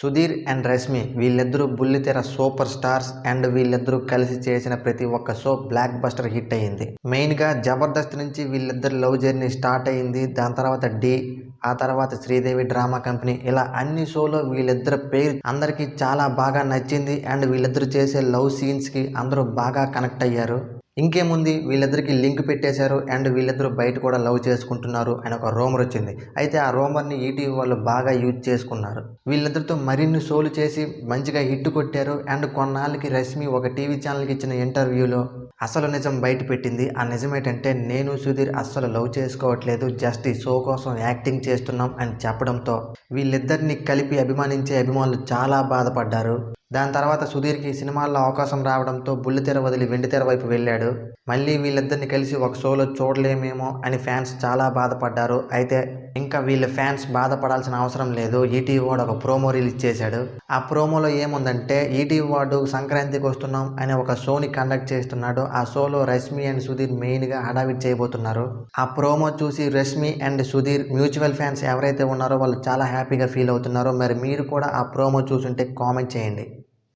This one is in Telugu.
సుధీర్ అండ్ రష్మి వీళ్ళిద్దరూ బుల్లితెర సూపర్ స్టార్స్ అండ్ వీళ్ళిద్దరూ కలిసి చేసిన ప్రతి ఒక్క షో బ్లాక్ బస్టర్ హిట్ అయ్యింది. మెయిన్గా జబర్దస్త్ నుంచి వీళ్ళిద్దరు లవ్ జర్నీ స్టార్ట్ అయ్యింది. దాని తర్వాత డి ఆ తర్వాత శ్రీదేవి డ్రామా కంపెనీ. ఇలా అన్ని షోలో వీళ్ళిద్దరు పేరు అందరికీ చాలా బాగా నచ్చింది అండ్ వీళ్ళిద్దరు చేసే లవ్ సీన్స్కి అందరూ బాగా కనెక్ట్ అయ్యారు. ఇంకేముంది? వీళ్ళిద్దరికీ లింక్ పెట్టేశారు అండ్ వీళ్ళిద్దరూ బయట కూడా లవ్ చేసుకుంటున్నారు అని ఒక రూమర్ వచ్చింది. అయితే ఆ రూమర్ని ఈటీవీ వాళ్ళు బాగా యూజ్ చేసుకున్నారు. వీళ్ళిద్దరితో మరిన్ని షోలు చేసి మంచిగా హిట్ కొట్టారు అండ్ కొన్నాళ్ళకి రష్మి ఒక టీవీ ఛానల్కి ఇచ్చిన ఇంటర్వ్యూలో అసలు నిజం బయట పెట్టింది. ఆ నిజం ఏంటంటే నేను సుధీర్ అస్సలు లవ్ చేసుకోవట్లేదు. జస్ట్ ఈ షో కోసం యాక్టింగ్ చేస్తున్నాం అని చెప్పడంతో వీళ్ళిద్దరిని కలిపి అభిమానించే అభిమానులు చాలా బాధపడ్డారు. దాని తర్వాత సుధీర్కి సినిమాల్లో అవకాశం రావడంతో బుల్లితెర వదిలి వెండితెర వైపు వెళ్ళాడు. మళ్ళీ వీళ్ళిద్దరిని కలిసి ఒక షోలో చూడలేమేమో అని ఫ్యాన్స్ చాలా బాధపడ్డారు. అయితే ఇంకా వీళ్ళ ఫ్యాన్స్ బాధపడాల్సిన అవసరం లేదు. ఈటీవీ వాడు ఒక ప్రోమో రిలీజ్ చేశాడు. ఆ ప్రోమోలో ఏముందంటే ఈటీవీ వాడు సంక్రాంతికి వస్తున్నాం అనే ఒక షోని కండక్ట్ చేస్తున్నాడు. ఆ షోలో రష్మి అండ్ సుధీర్ మెయిన్గా హడావిడి చేయబోతున్నారు. ఆ ప్రోమో చూసి Rashmi and Sudheer mutual fans ఎవరైతే ఉన్నారో వాళ్ళు చాలా హ్యాపీగా ఫీల్ అవుతున్నారో. మరి మీరు కూడా ఆ ప్రోమో చూసుంటే కామెంట్ చేయండి.